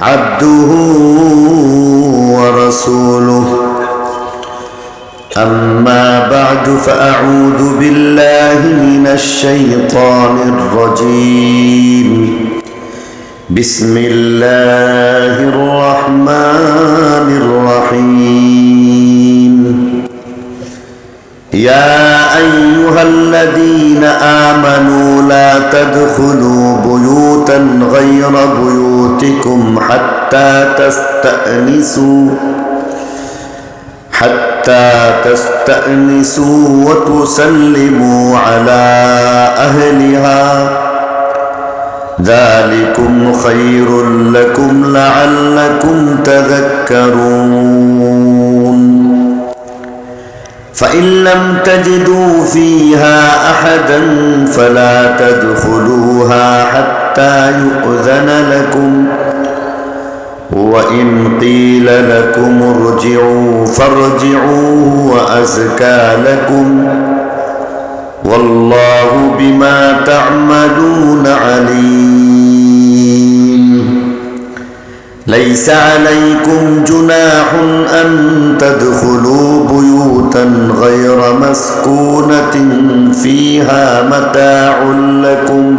عبده ورسوله. أما بعد فأعوذ بالله من الشيطان الرجيم. بسم الله الرحمن الرحيم. يا أيها الذين آمنوا لا تدخلوا بيوتا غير بيوتكم حتى تستأنسوا حتى تستأنسوا وتسلموا على أهلها. ذلكم خير لكم لعلكم تذكرون. فإن لم تجدوا فيها أحدا فلا تدخلوها حتى يؤذن لكم وإن قيل لكم ارجعوا فارجعوا وأزكى لكم والله بما تعملون عليم. ليس عليكم جناح أن تدخلوا بيوتا غير مسكونة فيها متاع لكم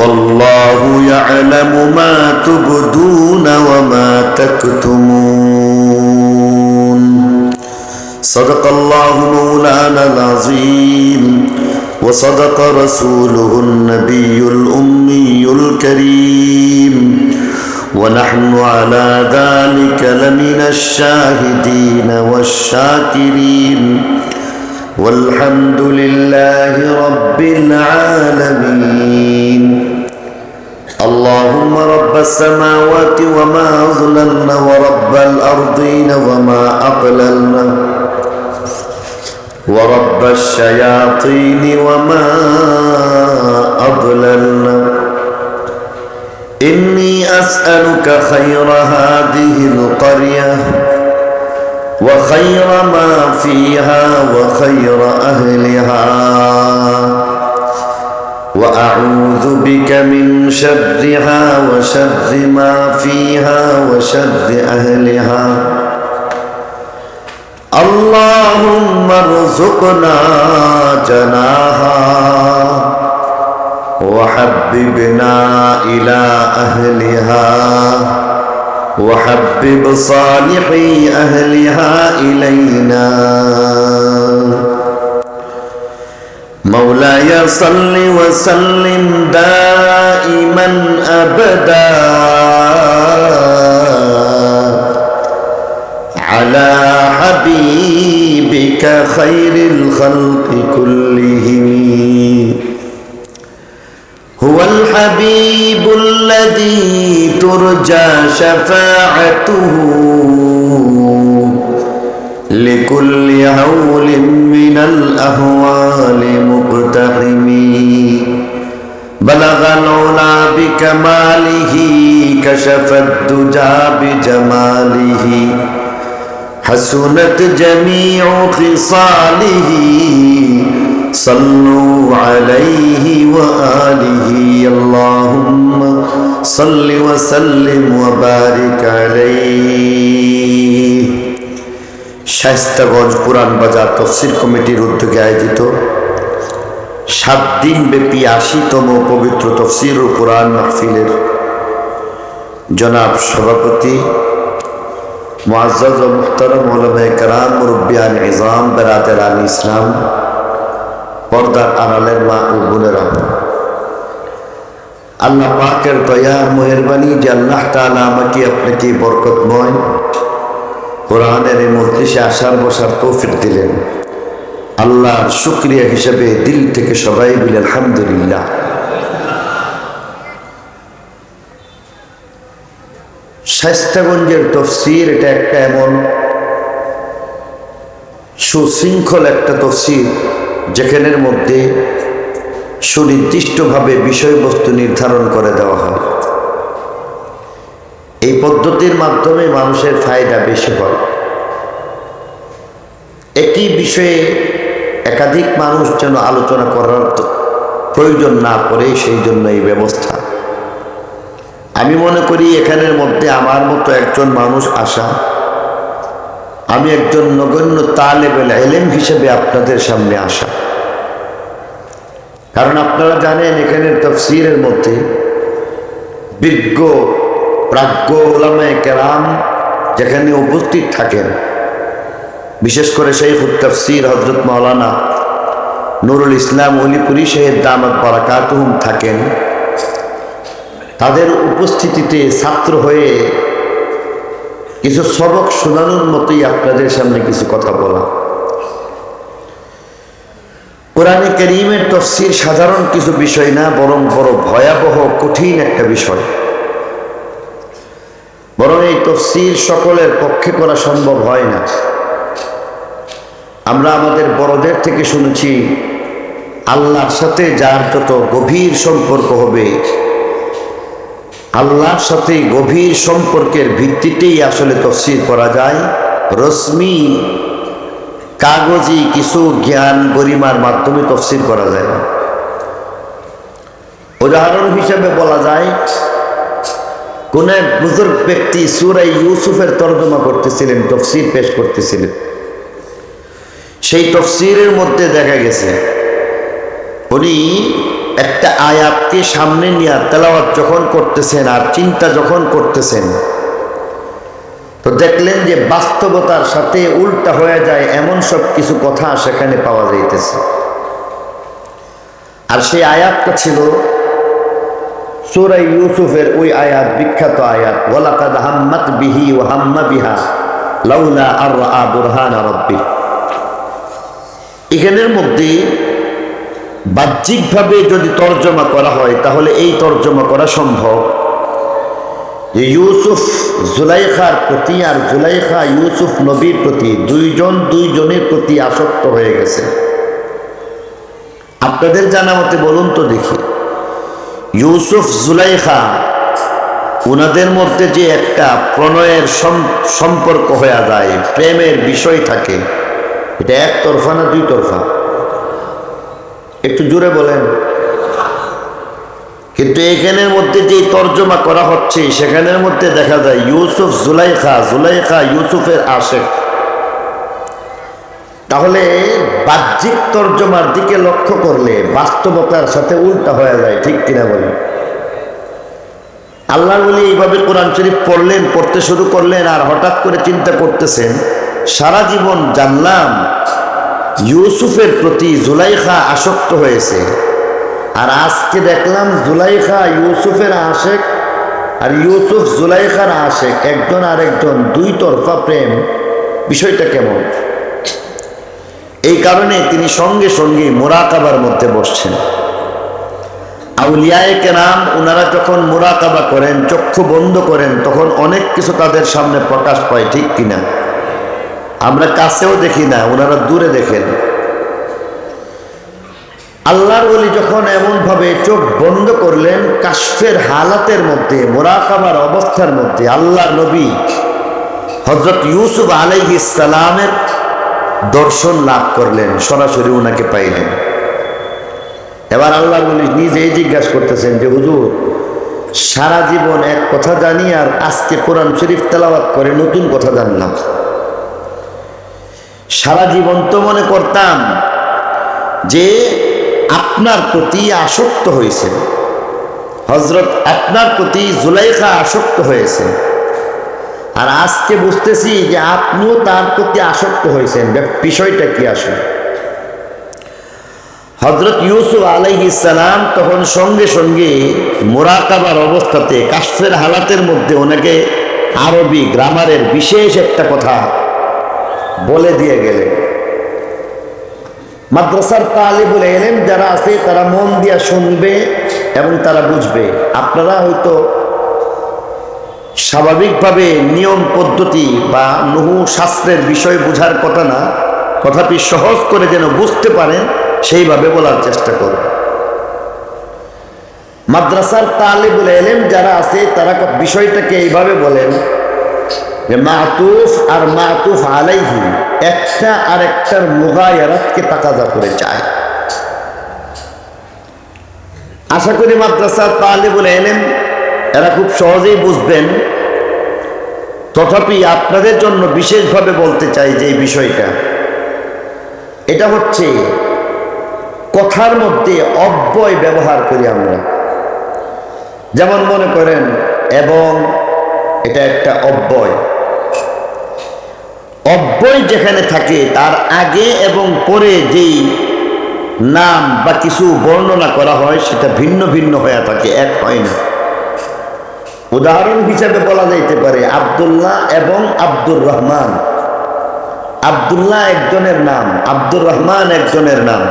والله يعلم ما تبدون وما تكتمون. صدق الله مولانا العظيم. وصدق رسوله النبي الأمي الكريم. ونحن على ذلك لمن الشاهدين والشاكرين. والحمد لله رب العالمين. اللهم رب السماوات وما أظللنا ورب الأرضين وما أقللنا ورب الشياطين وما أضللنا إني أسألك خير هذه القرية وخير ما فيها وخير أهلها وأعوذ بك من شرها وشر ما فيها وشر أهلها. اللهم ارزقنا جناها وحببنا إلى أهلها وحبب صالحي أهلها إلينا. مولاي صل وسلم دائما أبدا على حبيبك خير الخلق كلهم. هو الحبيب الذي ترجى شفاعته لكل هول من الأهوال. بلغ العلا بكماله كشف الدجى بجماله حسنت جميع خصاله صلوا عليه وآله اللهم صل وسلم وبارك عليه শাস্তাগঞ্জ পুরান বাজার তফসিল কমিটির উদ্যোগে আয়োজিত সাত দিন ব্যাপী আশিতম পবিত্র তফসির ও কোরআন মাহফিলের জনাব সভাপতি, মুআজ্জাজ ও মুখতারম ওলামায়ে কেরাম মুরব্বিয়ান ইজাম, বেরাতের আল ইসলাম, পর্দার আড়ালের মা ও বোনেরা। আল্লাহ পাকের দয়া, মেহরবানি যে আল্লাহ তাআলা আমাকে আপনাকে বরকতময় কোরআনের এই মজলিসে আসার বসার তৌফিক দিলেন। আল্লাহর শুক্রিয়া হিসেবে দিল থেকে সবাই বলে আলহামদুলিল্লাহ। শাস্তাগঞ্জের তফসির, এটা একটা এমন সুশৃঙ্খল একটা তফসির, যেখানের মধ্যে সুনির্দিষ্টভাবে বিষয়বস্তু নির্ধারণ করে দেওয়া হয়। এই পদ্ধতির মাধ্যমে মানুষের ফায়দা বেশি হয়। একই বিষয়ে একাধিক মানুষ যেন আলোচনা করার প্রয়োজন না পড়ে, সেই জন্য এই ব্যবস্থা। আমি মনে করি এখানের মধ্যে আমার মতো একজন মানুষ আসা, আমি একজন নগণ্য তালেবেল এলেম হিসেবে আপনাদের সামনে আসা। কারণ আপনারা জানেন এখানের তফসিরের মধ্যে বিজ্ঞ, প্রাজ্ঞ ওলামায় কেরাম যেখানে উপস্থিত থাকেন বিশেষ করে সেই তফসির হজরত মাওলানা নুরুল ইসলাম অলিপুরি শেহের দামত বারাকাতুহুম থাকেন। তাদের উপস্থিতিতে ছাত্র হয়ে কিছু সবক শোনানোর মতোই আপনাদের সামনে কিছু কথা বলা। কোরআনে করিমের তফসির সাধারণ কিছু বিষয় না, বরং বড় ভয়াবহ, কঠিন একটা বিষয়। বরং এই তফসির সকলের পক্ষে করা সম্ভব হয় না। আমরা আমাদের বড়দের থেকে শুনেছি, আল্লাহর সাথে যার যত গভীর সম্পর্ক হবে, আল্লাহর সাথে গভীর সম্পর্কের ভিত্তিতেই আসলে তফসির করা যায়। রশ্মি, কাগজি কিছু জ্ঞান গরিমার মাধ্যমে তফসির করা যায়। উদাহরণ হিসেবে বলা যায়, কোন এক বুজুর্গ ব্যক্তি সুরাই ইউসুফের তর্জমা করতেছিলেন, তফসির পেশ করতেছিলেন। সেই তফসিরের মধ্যে দেখা গেছে, উনি একটা আয়াতকে সামনে নিয়ে তেলাওয়াত যখন করতেছেন আর চিন্তা যখন করতেছেন, তো দেখলেন যে বাস্তবতার সাথে উল্টা হয়ে যায় এমন সব কিছু কথা সেখানে পাওয়া যাইতেছে। আর সেই আয়াতটা ছিল সুরাই ইউসুফের ওই আয়াত, বিখ্যাত আয়াত, ওয়ালাকাদ হাম্মাত বিহি ও হাম্মা বিহা লাউলা আর বুরহান রব্বি। এখানের মধ্যে বাহ্যিকভাবে যদি তর্জমা করা হয়, তাহলে এই তর্জমা করা সম্ভব। যে ইউসুফ জুলাইখার প্রতি আর জুলাইখা ইউসুফ নবীর প্রতি দুইজন দুইজনের প্রতি আসক্ত হয়ে গেছে। আপনাদের জানা মতে বলুন তো দেখি। ইউসুফ জুলাইখা ওনাদের মধ্যে যে একটা প্রণয়ের সম- সম্পর্ক হয়ে যায়, প্রেমের বিষয় থাকে এটা এক তরফা না দুই তরফা? একটু জোরে বলেন। কিন্তু এখানের মধ্যে যে তর্জমা করা হচ্ছে, সেখানের মধ্যে দেখা যায় ইউসুফ জুলাইখা জুলাইখা ইউসুফের আশেক তাহলে বাহ্যিক তর্জমার দিকে লক্ষ্য করলে বাস্তবতার সাথে উল্টা হয়ে যায়, ঠিক কিনা বলেন? আল্লাহ বলি এইভাবে কোরআন শরীফ পড়লেন, পড়তে শুরু করলেন, আর হঠাৎ করে চিন্তা করতেছেন সারা জীবন জানলাম, ইউসুফের প্রতি জুলাইখা আসক্ত হয়েছে। আর আজকে দেখলাম জুলাইখা ইউসুফের আশেক, আর ইউসুফ জুলাইখার আশেক, একজন আর একজন, দুই তরফা প্রেম। বিষয়টা কেমন? এই কারণে তিনি সঙ্গে সঙ্গে মোরাকাবার মধ্যে বসছেন। আউলিয়ায় কেরাম ওনারা যখন মোরাকাবা করেন, চক্ষু বন্ধ করেন, তখন অনেক কিছু তাদের সামনে প্রকাশ পায়, ঠিক কিনা? আমরা কাছেও দেখি না, ওনারা দূরে দেখেন। আল্লাহর বলি যখন এমনভাবে চোখ বন্ধ করলেন, কাশফের হালাতের মধ্যে মোরাকাবার অবস্থার মধ্যে, আল্লাহর নবী হজরত ইউসুফ আলাইহ ইসালামের দর্শন লাভ করলেন, সরাসরি ওনাকে পাইলেন। এবার আল্লাহ বলি নিজেই জিজ্ঞাসা করতেছেন যে, হুজুর, সারা জীবন এক কথা জানি আর আজকে কোরআন শরীফ তেলাওয়াত করে নতুন কথা জানলাম। সারা জীবন তো মনে করতাম যে আপনার প্রতি আসক্ত হয়েছে। হজরত আপনার প্রতি জুলাইখা আসক্ত হয়েছে। আর আজকে বুঝতেছি যে আপনিও তার প্রতি আসক্ত হয়েছেন। বিষয়টা কি আসলে? হজরত ইউসুফ ইসালাম তখন সঙ্গে সঙ্গে মোরাকাবার অবস্থাতে কাশ্মের হালাতের মধ্যে ওনাকে আরবি গ্রামারের বিশেষ একটা কথা বলে দিয়ে গেলেন মাদ্রাসার তালিবুল এলেম যারা আছে, তারা মন দিয়া শুনবে এবং তারা বুঝবে। আপনারা হয়তো স্বাভাবিকভাবে নিয়ম, পদ্ধতি বা নহু শাস্ত্রের বিষয় বোঝার কথা না, তথাপি সহজ করে যেন বুঝতে পারেন, সেইভাবে বলার চেষ্টা করুন মাদ্রাসার তালিবুল এলেম যারা আছে, তারা বিষয়টাকে এইভাবে বলেন যে মাতুফ আর মাতুফ আলাইহি, একটা আর একটার মুগায়ারাতকে তাকাজা করে চায়। আশা করি মাদ্রাসার তালিবুল এলেম এরা খুব সহজেই বুঝবেন। তথাপি আপনাদের জন্য বিশেষভাবে বলতে চাই যে এই বিষয়টা। এটা হচ্ছে কথার মধ্যে অব্যয় ব্যবহার করি আমরা। যেমন মনে করেন, এবং এটা একটা অব্যয়। অব্যয় যেখানে থাকে, তার আগে এবং পরে যেই নাম বা কিছু বর্ণনা করা হয়, সেটা ভিন্ন ভিন্ন হয়ে থাকে, এক হয় না। উদাহরণ হিসাবে বলা যাইতে পারে, আবদুল্লাহ এবং আব্দুর রহমান। আবদুল্লাহ একজনের নাম, আব্দুর রহমান একজনের নাম।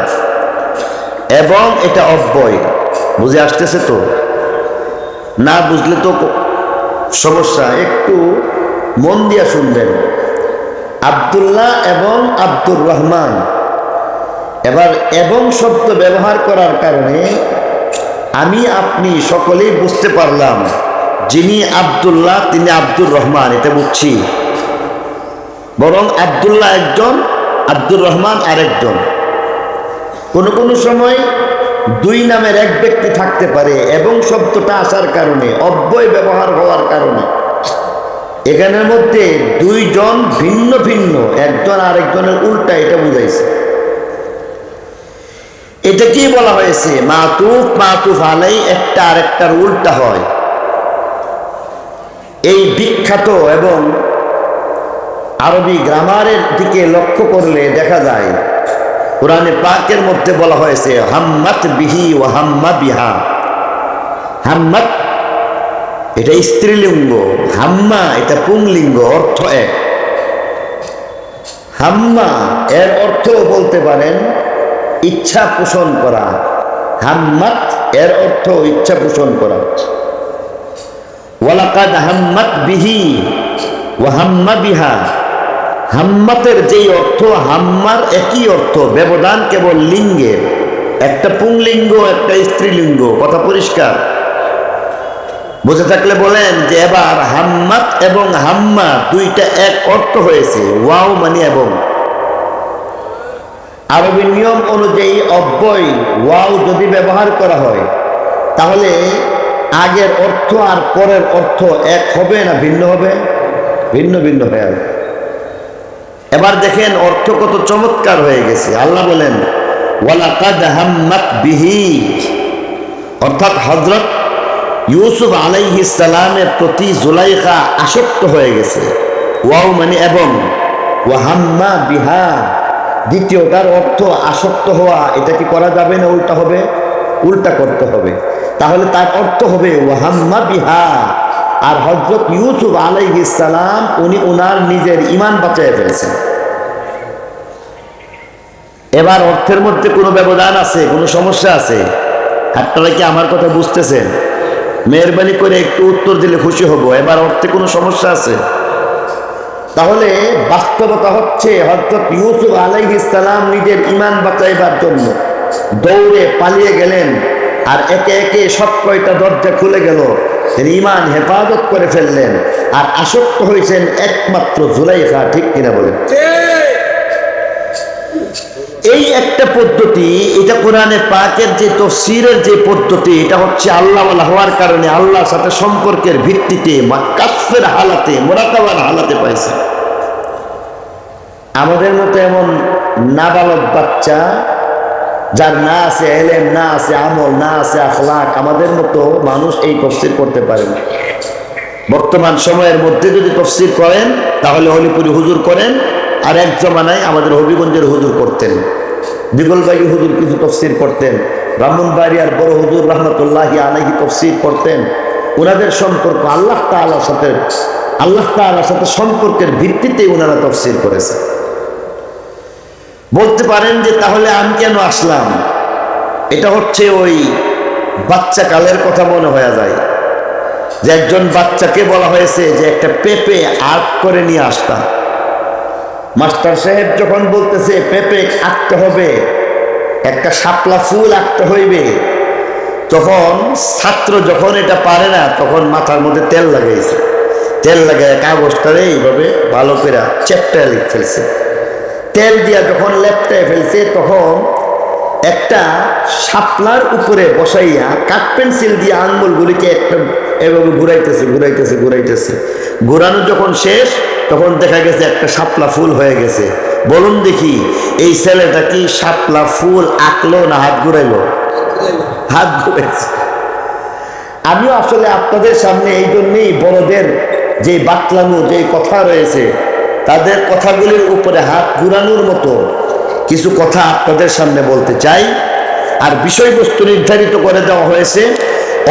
এবং এটা অব্যয় বুঝে আসতেছে তো? না বুঝলে তো সমস্যা, একটু মন দিয়া শুনবেন। আবদুল্লাহ এবং আব্দুর রহমান। এবার এবং শব্দ ব্যবহার করার কারণে আমি, আপনি সকলেই বুঝতে পারলাম যিনি আবদুল্লাহ, তিনি আব্দুর রহমান, এটা বুঝছি। বরং আবদুল্লাহ একজন, আব্দুর রহমান আরেকজন। কোনো কোনো সময় দুই নামের এক ব্যক্তি থাকতে পারে এবং শব্দটা আসার কারণে, অব্যয় ব্যবহার হওয়ার কারণে। এখানের মধ্যে দুইজন ভিন্ন ভিন্ন, একজন আরেকজনের উল্টা, এটা বুঝাইছে। এটা কি বলা হয়েছে? মাতুফ মাতুফ আলাই একটা আরেকটার উল্টা হয়। এই বিখ্যাত এবং আরবি গ্রামারের দিকে লক্ষ্য করলে দেখা যায়, কোরআনে পাকের মধ্যে বলা হয়েছে, হাম্মাত বিহি ও হাম্মা বিহা। হাম্মাত এটা স্ত্রীলিঙ্গ। হাম্মা, এটা পুংলিঙ্গ, অর্থ এক। হাম্মা, এর অর্থ বলতে পারেন ইচ্ছা পোষণ করা। হাম্মাত, এর অর্থ ইচ্ছা পোষণ করা। ওয়ালাকাদ হাম্মাত বিহি ও হাম্মা বিহা। হাম্মাতের যেই অর্থ, হাম্মার একই অর্থ, ব্যবধান কেবল লিঙ্গের। একটা পুংলিঙ্গ, একটা স্ত্রীলিঙ্গ। কথা পরিষ্কার। বুঝে থাকলে বলেন যে এবার হাম্মাত এবং হাম্মা দুইটা এক অর্থ হয়েছে, ওয়াও মানে এবং। আরবি নিয়ম অনুযায়ী অব্যয়, ওয়াও যদি ব্যবহার করা হয়, তাহলে আগের অর্থ আর পরের অর্থ এক হবে না ভিন্ন হবে? ভিন্ন ভিন্ন হয়ে যাবে। এবার দেখেন অর্থ কত চমৎকার হয়ে গেছে। আল্লাহ বলেন, ওয়ালাকাদ হাম্মাত বিহি। অর্থাৎ হজরত ইউসুফ আলাইহি সালামের প্রতি জুলাইখা আসক্ত হয়ে গেছে। ওয়াও মানে এবং। ওয়াহাম্মা বিহা। দ্বিতীয়টার অর্থ আসক্ত হওয়া, এটা কি করা যাবে না উল্টা হবে? উল্টা করতে হবে। তাহলে তার অর্থ হবে ওয়াহাম্মা বিহা। আর হজরত ইউসুফ আলাইহিস সালাম, উনি ওনার নিজের ইমান বাঁচায় ফেলেছেন। এবার অর্থের মধ্যে কোনো ব্যবধান আছে, কোনো সমস্যা আছে? আপনারা কি আমার কথা বুঝতেছেন? মেহরবানি করে একটু উত্তর দিলে খুশি হব। এবার অর্থে কোনো সমস্যা আছে? তাহলে বাস্তবতা হচ্ছে হজরত ইউসুফ আলাইহিসালাম নিজের ইমান বাঁচাইবার জন্য দৌড়ে পালিয়ে গেলেন আর একে একে সব কয়টা দরজা খুলে গেল। তিনি ইমান হেফাজত করে ফেললেন। আর আসক্ত হয়েছেন একমাত্র জুলাইখা ঠিক কিনা বলেন? এই একটা পদ্ধতি, এটা কোরআনে পাকের যে তফসিরের যে পদ্ধতি, এটা হচ্ছে আল্লাহ হওয়ার কারণে আল্লাহর সাথে সম্পর্কের ভিত্তিতে বা কাফের হালাতে, মোরাকাবার হালাতে পাইছে। আমাদের মতো এমন নাবালক বাচ্চা, যার না আছে এলেম, না আছে আমল, না আছে আখলাক, আমাদের মতো মানুষ এই তফসির করতে পারে না। বর্তমান সময়ের মধ্যে যদি তফসির করেন, তাহলে হলিপুরি হুজুর করেন আর এক জমানায় আমাদের হবিগঞ্জের হুজুর করতেন। বিগলবাগি হুজুর কিছু তফসির করতেন। ব্রাহ্মণবাড়িয়ার বড় হুজুর রহমতুল্লাহ আলাহি তফসির করতেন। ওনাদের সম্পর্ক আল্লাহ তালার সাথে, আল্লাহ তালার সাথে সম্পর্কের ভিত্তিতে ওনারা তফসির করেছে। বলতে পারেন যে তাহলে আমি কেন আসলাম? এটা হচ্ছে ওই বাচ্চা কালের কথা মনে হয়ে যায়। যে একজন বাচ্চাকে বলা হয়েছে যে একটা পেঁপে আর্ট করে নিয়ে আসতাম। মাস্টার সাহেব যখন বলতেছে, পেঁপে আঁকতে হবে, একটা শাপলা ফুল আঁকতে হইবে। তখন ছাত্র যখন এটা পারে না, তখন মাথার মধ্যে তেল লাগাইছে। তেল লাগায় কাগজটারে এইভাবে ভালো করে চেপটায় লিখ ফেলছে। তেল দিয়া যখন লেপটায় ফেলছে, তখন একটা শাপলার উপরে বসাইয়া কাঠ পেন্সিল দিয়ে আঙ্গুলগুলিকে একটা এভাবে ঘুরাইতেছে ঘুরাইতেছে ঘুরাইতেছে। ঘুরানো যখন শেষ তখন দেখা গেছে একটা শাপলা ফুল হয়ে গেছে। বলুন দেখি, এই ছেলেটা কি শাপলা ফুল আঁকলো না হাত ঘুরাইলো? হাত ঘুরেছে আমিও আসলে আপনাদের সামনে এই জন্যেই বড়দের যে বাতলানো যে কথা রয়েছে, তাদের কথাগুলির উপরে হাত ঘুরানোর মতো কিছু কথা আপনাদের সামনে বলতে চাই। আর বিষয়বস্তু নির্ধারিত করে দেওয়া হয়েছে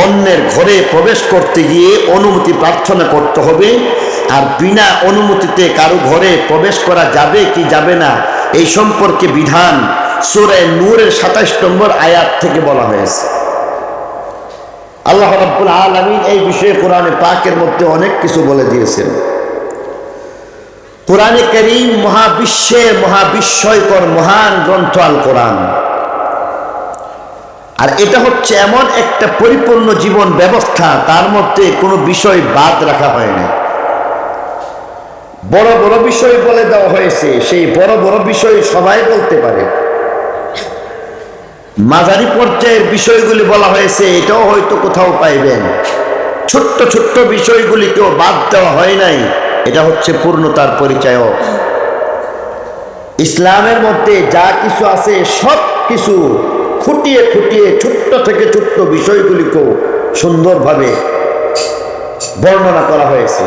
অন্যের ঘরে প্রবেশ করতে গিয়ে অনুমতি প্রার্থনা করতে হবে। আর বিনা অনুমতিতে কারও ঘরে প্রবেশ করা যাবে কি যাবে না, এই সম্পর্কে বিধান সুরে নূরের সাতাশ নম্বর আয়াত থেকে বলা হয়েছে। আল্লাহ রাব্বুল আলামিন এই বিষয়ে কোরআনে পাকের মধ্যে অনেক কিছু বলে দিয়েছেন। কোরআনে করিম মহাবিশ্বের মহাবিস্ময়কর মহান গ্রন্থ আল কোরআন। আর এটা হচ্ছে এমন একটা পরিপূর্ণ জীবন ব্যবস্থা, তার মধ্যে কোনো বিষয় বাদ রাখা হয় না বড় বড় বিষয় বলে দেওয়া হয়েছে, সেই বড় বড় বিষয় সবাই বলতে পারে। মাঝারি পর্যায়ের বিষয়গুলি বলা হয়েছে, এটাও হয়তো কোথাও পাইবেন। ছোট্ট ছোট্ট বিষয়গুলিকেও বাদ দেওয়া হয় নাই, এটা হচ্ছে পূর্ণতার পরিচয় ইসলামের মধ্যে যা কিছু আছে সব কিছু খুঁটিয়ে খুঁটিয়ে ছোট্ট থেকে ছোট্ট বিষয়গুলিকেও সুন্দরভাবে বর্ণনা করা হয়েছে।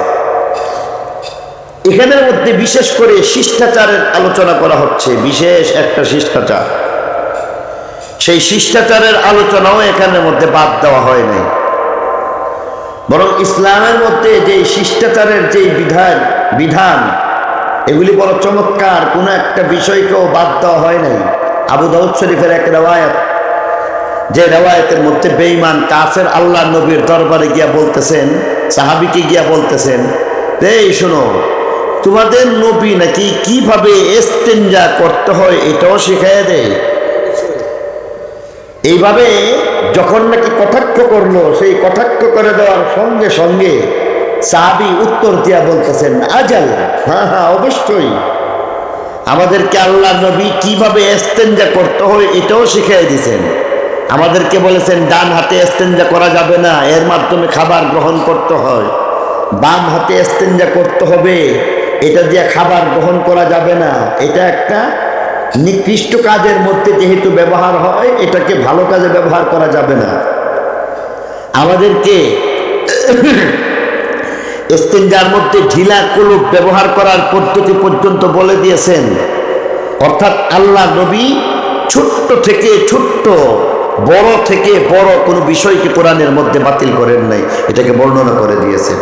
এখানের মধ্যে বিশেষ করে শিষ্টাচারের আলোচনা করা হচ্ছে, বিশেষ একটা শিষ্টাচার। সেই শিষ্টাচারের আলোচনাও এখানের মধ্যে বাদ দেওয়া হয় নাই। বরং ইসলামের মধ্যে যে শিষ্টাচারের যে বিধান বিধান, এগুলি বড় চমৎকার, কোনো একটা বিষয়কেও বাদ দেওয়া হয় নাই। আবু দাউদ শরীফের এক রেওয়ায়ত, যে রেওয়ায়তের মধ্যে বেঈমান, কাফের আল্লাহ নবীর দরবারে গিয়া বলতেছেন, সাহাবিকে গিয়া বলতেছেন, এই শোনো, তোমাদের নবী নাকি কীভাবে এস্তেঞ্জা করতে হয় এটাও শিখাইয়া দেয় এইভাবে যখন নাকি কটাক্ষ করল, সেই কটাক্ষ করে দেওয়ার সঙ্গে সঙ্গে সাহাবি উত্তর দিয়া বলতেছেন, আজাল? হ্যাঁ হ্যাঁ অবশ্যই। আমাদেরকে আল্লাহ নবী কীভাবে এস্তেঞ্জা করতে হয় এটাও শিখিয়ে দিয়েছেন। আমাদেরকে বলেছেন, ডান হাতে এস্তেঞ্জা করা যাবে না, এর মাধ্যমে খাবার গ্রহণ করতে হয়। বাম হাতে এস্তেঞ্জা করতে হবে, এটা দিয়ে খাবার গ্রহণ করা যাবে না। এটা একটা নিকৃষ্ট কাজের মধ্যে যেহেতু ব্যবহার হয়, এটাকে ভালো কাজে ব্যবহার করা যাবে না। আমাদেরকে ইস্তেঞ্জার মধ্যে ঢিলা কুলুপ ব্যবহার করার পদ্ধতি পর্যন্ত বলে দিয়েছেন। অর্থাৎ আল্লাহ নবী ছোট্ট থেকে ছোট্ট, বড় থেকে বড় কোনো বিষয়কে কোরআনের মধ্যে বাতিল করেন নাই, এটাকে বর্ণনা করে দিয়েছেন।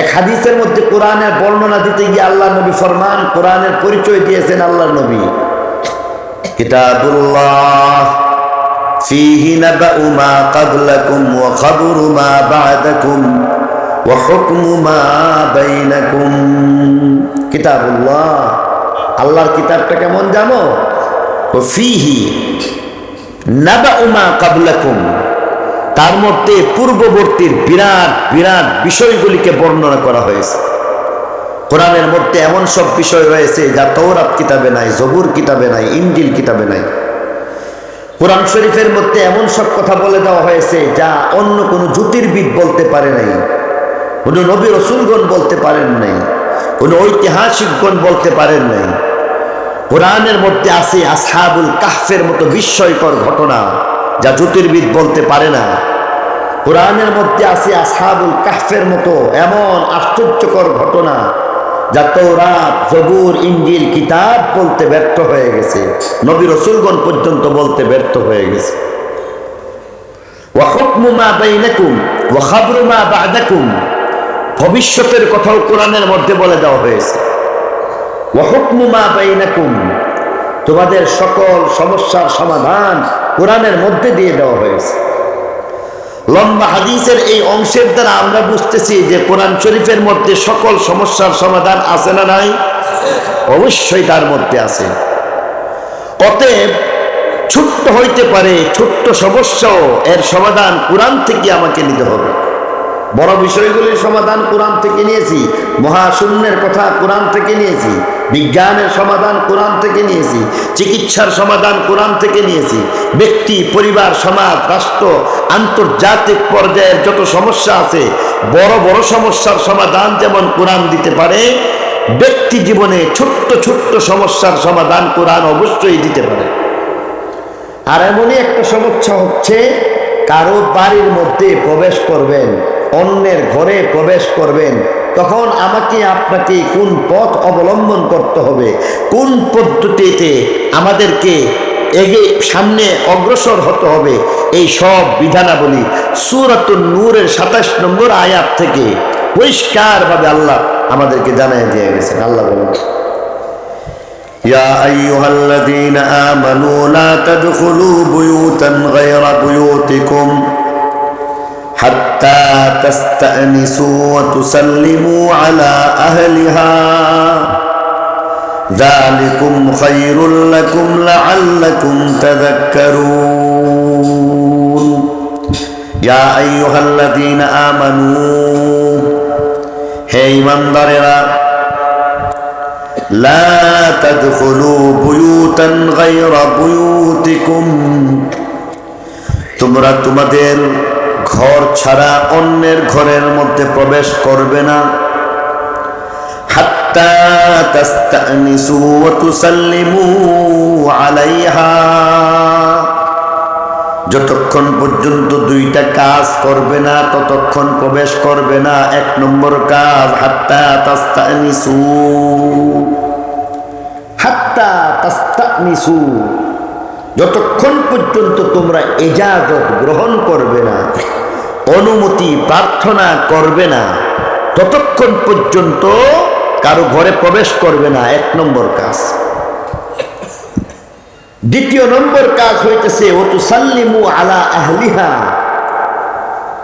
এক হাদিসের মধ্যে কোরআনের বর্ণনা দিতে গিয়ে আল্লাহ নবী ফরমান, কোরআনের পরিচয় দিয়েছেন আল্লাহ নবী। কিতাবুল্লাহ মা ক্বাবলাকুম ওয়া খাবরু মা আল্লাহর কিতাবটা কেমন জানো? ও ফিহি নাবাউ মা ক্বাবলাকুম তার মধ্যে পূর্ববর্তীর বিরাট বিরাট বিষয়গুলিকে বর্ণনা করা হয়েছে। কোরআনের মধ্যে এমন সব বিষয় রয়েছে যা তৌরাত কিতাবে নাই, জবুর কিতাবে নাই ইঞ্জিল কিতাবে নাই। কোরআন শরীফের মধ্যে এমন সব কথা বলে দেওয়া হয়েছে যা অন্য কোনো জ্যোতির্বিদ বলতে পারে নাই। কোনো নবী রসুলগণ বলতে পারেন নাই, কোনো ঐতিহাসিকগণ বলতে পারেন নাই। কোরআনের মধ্যে আছে আসহাবুল কাহফের মতো বিস্ময়কর ঘটনা, যা জ্যোতির্বিদ বলতে পারে না। কোরআনের মধ্যে আছে আসহাবুল কাহফের মতো এমন আশ্চর্যকর ঘটনা, যা তৌরাত জবুর ইঞ্জিল কিতাব বলতে ব্যর্থ হয়ে গেছে। নবী রসুলগণ পর্যন্ত বলতে ব্যর্থ হয়ে গেছে। ওয়াহুকমু মা বাইনাকুম, ওয়া খাবরু মা বা'দাকুম ভবিষ্যতের কথাও কোরআনের মধ্যে বলে দেওয়া হয়েছে। তোমাদের সকল সমস্যার সমাধান কোরআনের মধ্যে দিয়ে দেওয়া হয়েছে। লম্বা হাদিসের এই অংশের দ্বারা আমরা বুঝতেছি যে কোরআন শরীফের মধ্যে সকল সমস্যার সমাধান আছে না নাই? অবশ্যই তার মধ্যে আছে। অতএব ছোট্ট হইতে পারে, ছোট্ট সমস্যাও এর সমাধান কোরআন থেকে আমাকে নিতে হবে। বড় বিষয়গুলির সমাধান কোরআন থেকে নিয়েছি, মহাশূন্যের কথা কোরআন থেকে নিয়েছি, বিজ্ঞানের সমাধান কোরআন থেকে নিয়েছি, চিকিৎসার সমাধান কোরআন থেকে নিয়েছি, ব্যক্তি, পরিবার, সমাজ, রাষ্ট্র, আন্তর্জাতিক পর্যায়ের যত সমস্যা আছে, বড় বড় সমস্যার সমাধান যেমন কোরআন দিতে পারে, ব্যক্তি জীবনে ছোট্ট ছোট্ট সমস্যার সমাধান কোরআন অবশ্যই দিতে পারে। আর এমনই একটা সমস্যা হচ্ছে, কারও বাড়ির মধ্যে প্রবেশ করবেন অন্যের ঘরে প্রবেশ করবেন তখন আমাকে আপনাকে কোন পথ অবলম্বন করতে হবে কোন পদ্ধতিতে আমাদেরকে এগে সামনে অগ্রসর হতে হবে এই সব বিধানাবলী সুরাতুন নূরের সাতাশ নম্বর আয়াত থেকে পরিষ্কারভাবে আল্লাহ আমাদেরকে জানাই দিয়ে গেছেন আল্লাহ বলুন يا أيها الذين آمنوا لا تدخلوا بيوتا غير بيوتكم حتى تستأنسوا وتسلموا على أهلها. ذلكم خير لكم لعلكم تذكرون. يا أيها الذين آمنوا هي من ضرر لا تدخلوا بيوتا غير بيوتكم. تمرة مدير ঘর ছাড়া অন্যের ঘরের মধ্যে প্রবেশ করবে না। হাত্তা আলাইহা। যতক্ষণ পর্যন্ত দুইটা কাজ করবে না, ততক্ষণ প্রবেশ করবে না। এক নম্বর কাজ, হাত্তা তাস্তানিসু। হাত্তা তাস্তানিসু। যতক্ষণ পর্যন্ত তোমরা এজাজত গ্রহণ করবে না, অনুমতি প্রার্থনা করবে না, ততক্ষণ পর্যন্ত কারও ঘরে প্রবেশ করবে না। এক নম্বর কাজ। দ্বিতীয় নম্বর কাজ হইতেছে ওতু সাল্লিমু আলা আহলিহা,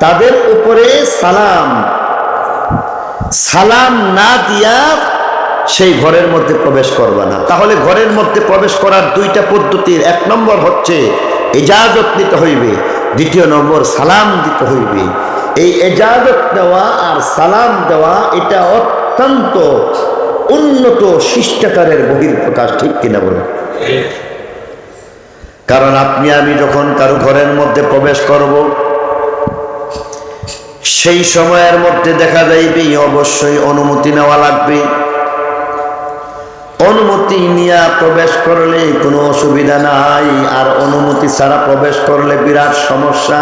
তাদের উপরে সালাম। সালাম না দিয়া সেই ঘরের মধ্যে প্রবেশ করবে না। তাহলে ঘরের মধ্যে প্রবেশ করার দুইটা পদ্ধতির, এক নম্বর হচ্ছে এজাজত নিতে হইবে, দ্বিতীয় নম্বর সালাম দিতে হইবে। এই এজাজত দেওয়া আর সালাম দেওয়া, এটা অত্যন্ত উন্নত শিষ্টাচারের বহির্প্রকাশ ঠিক কিনা বলে? কারণ আপনি, আমি যখন কারও ঘরের মধ্যে প্রবেশ করব, সেই সময়ের মধ্যে দেখা যাইবে, অবশ্যই অনুমতি নেওয়া লাগবে। অনুমতি নিয়ে প্রবেশ করলে কোনো অসুবিধা নাই, আর অনুমতি ছাড়া প্রবেশ করলে বিরাট সমস্যা।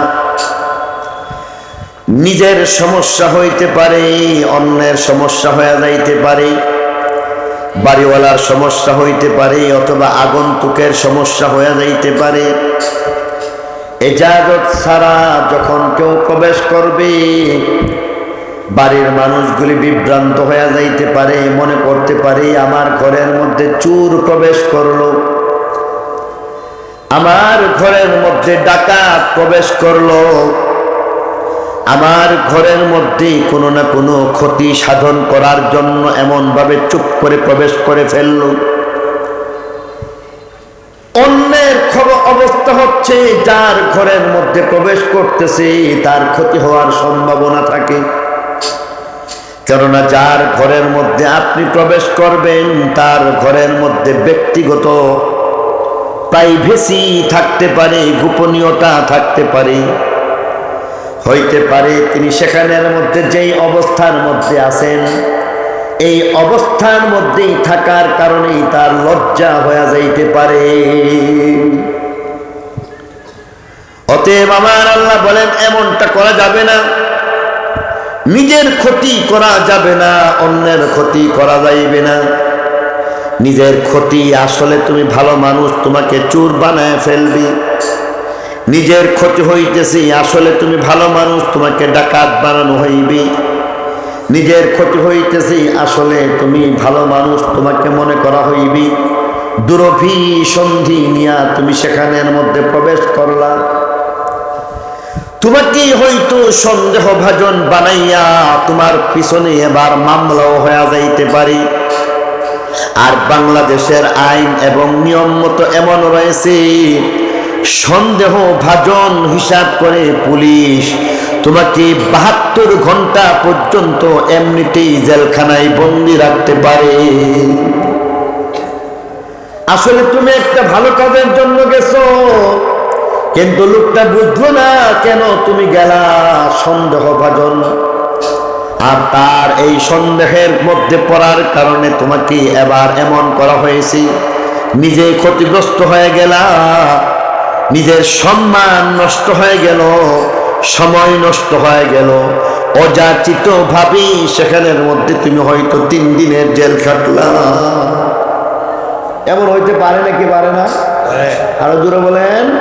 নিজের সমস্যা হইতে পারে, অন্যের সমস্যা হয়ে যাইতে পারে, বাড়িওয়ালার সমস্যা হইতে পারে, অথবা আগন্তুকের সমস্যা হয়ে যাইতে পারে। এজাজত ছাড়া যখন কেউ প্রবেশ করবে বাড়ির মানুষগুলি বিভ্রান্ত হয়ে যাইতে পারে, মনে করতে পারে, আমার ঘরের মধ্যে চুর প্রবেশ করল। আমার ঘরের মধ্যে ডাকাত প্রবেশ করল। আমার ঘরের মধ্যে কোনো না কোনো ক্ষতি সাধন করার জন্য এমনভাবে চুপ করে প্রবেশ করে ফেলল। অন্যের খবর অবস্থা হচ্ছে, যার ঘরের মধ্যে প্রবেশ করতেছে, তার ক্ষতি হওয়ার সম্ভাবনা থাকে। কেননা যার ঘরের মধ্যে আপনি প্রবেশ করবেন, তার ঘরের মধ্যে ব্যক্তিগত প্রাইভেসি থাকতে পারে, গোপনীয়তা থাকতে পারে। হইতে পারে তিনি সেখানের মধ্যে যেই অবস্থার মধ্যে আছেন, এই অবস্থার মধ্যেই থাকার কারণেই তার লজ্জা হয়ে যাইতে পারে। অতএব আমার আল্লাহ বলেন, এমনটা করা যাবে না। নিজের ক্ষতি করা যাবে না, অন্যের ক্ষতি করা যাইবে না। নিজের ক্ষতি আসলে তুমি ভালো মানুষ, তোমাকে চোর বানায় ফেলবি। নিজের ক্ষতি হইতেছে, আসলে তুমি ভালো মানুষ, তোমাকে ডাকাত বানানো হইবে। নিজের ক্ষতি হইতেছে, আসলে তুমি ভালো মানুষ, তোমাকে মনে করা হইবি। দুরভি সন্ধি নিয়া তুমি সেখানের মধ্যে প্রবেশ করলা। তোমাকে হয়তো সন্দেহ ভাজন বানাইয়া তোমার পিছনে এবার মামলাও হয়ে যাইতে পারে। আর বাংলাদেশের আইন এবং নিয়ম মতো এমন রয়েছে সন্দেহ ভাজন হিসাব করে পুলিশ তোমাকে বাহাত্তর ঘণ্টা পর্যন্ত এমনিতেই জেলখানায় বন্দি রাখতে পারে। আসলে তুমি একটা ভালো কাজের জন্য গেছো। কিন্তু লোকটা বুঝলো না কেন তুমি গেলা সন্দেহ ভাজন। আর তার এই সন্দেহের মধ্যে পড়ার কারণে তোমাকে এবার এমন করা হয়েছে, নিজে ক্ষতিগ্রস্ত হয়ে গেলা, নিজের সম্মান নষ্ট হয়ে গেল, সময় নষ্ট হয়ে গেল, অযাচিত ভাবি সেখানের মধ্যে তুমি হয়তো তিন দিনের জেল খাটলা। এমন হইতে পারে নাকি পারে না? আরও দূরে বলেন?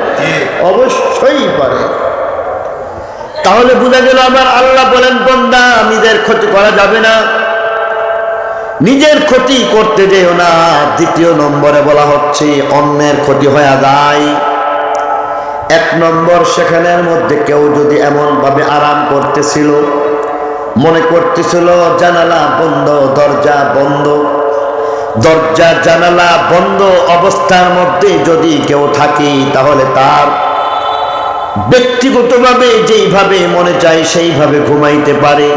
অবশ্যই পারে। তাহলে বোঝা গেল আমার আল্লাহ বলেন বন্দা নিজের ক্ষতি করা যাবে না। নিজের ক্ষতি করতে যেও না। দ্বিতীয় নম্বরে বলা হচ্ছে অন্যের ক্ষতি হয়ে যায়। এক নম্বর সেখানের মধ্যে কেউ যদি এমন ভাবে আরাম করতেছিল মনে করতেছিল জানালা বন্ধ দরজা বন্ধ। দরজা জানালা বন্ধ অবস্থার মধ্যে যদি কেউ থাকে, তাহলে তার ব্যক্তিগতভাবে যেইভাবে মনে চায় সেইভাবে ঘুমাইতে পারে।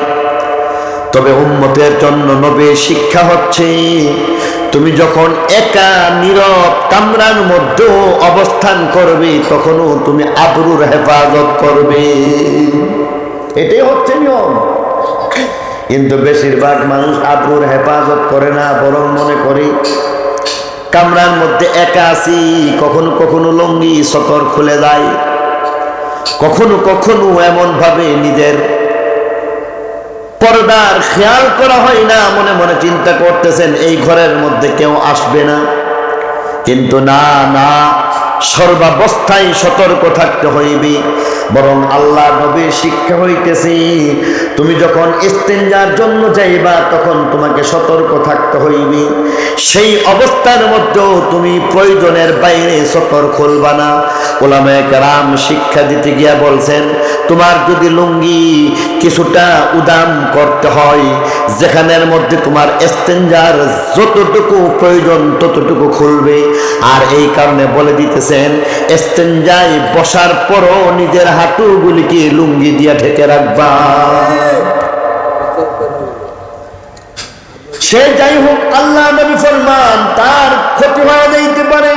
তবে উন্মতের জন্য নবে শিক্ষা হচ্ছে, তুমি যখন একা নীরব কামরার মধ্যেও অবস্থান করবে, তখনও তুমি আবরুর হেফাজত করবে। এটাই হচ্ছে নিয়ম। কিন্তু বেশিরভাগ মানুষ আবরুর হেফাজত করে না, বরং মনে করে কামরার মধ্যে একা আছি, কখনো কখনো লঙ্গি, সতর খুলে যায় কখনো কখনো এমন ভাবে নিজের পর্দার খেয়াল করা হয় না, মনে মনে চিন্তা করতেছেন, এই ঘরের মধ্যে কেউ আসবে না। কিন্তু না না সর্বাবস্থায় সতর্ক থাকতে হইবে। বরং আল্লাহ নবীর শিক্ষা হইতেছে, তুমি যখন ইস্তেঞ্জার জন্য যাইবা, তখন তোমাকে সতর্ক থাকতে হইবে। সেই অবস্থার মধ্যেও তুমি প্রয়োজনের বাইরে সতর খুলবা না। ওলামায় কারাম শিক্ষা দিতে গিয়া বলছেন, তোমার যদি লুঙ্গি কিছুটা উদাম করতে হয়, যেখানের মধ্যে তোমার এস্তেঞ্জার যতটুকু প্রয়োজন ততটুকু খুলবে। আর এই কারণে বলে দিতেছেন এস্তেঞ্জায় বসার পরও নিজের হাঁটুগুলিকে লুঙ্গি দিয়া ঢেকে রাখবা। সে যাই হোক, আল্লাহ নবী ফরমান, তার ক্ষতি হয়ে যাইতে পারে।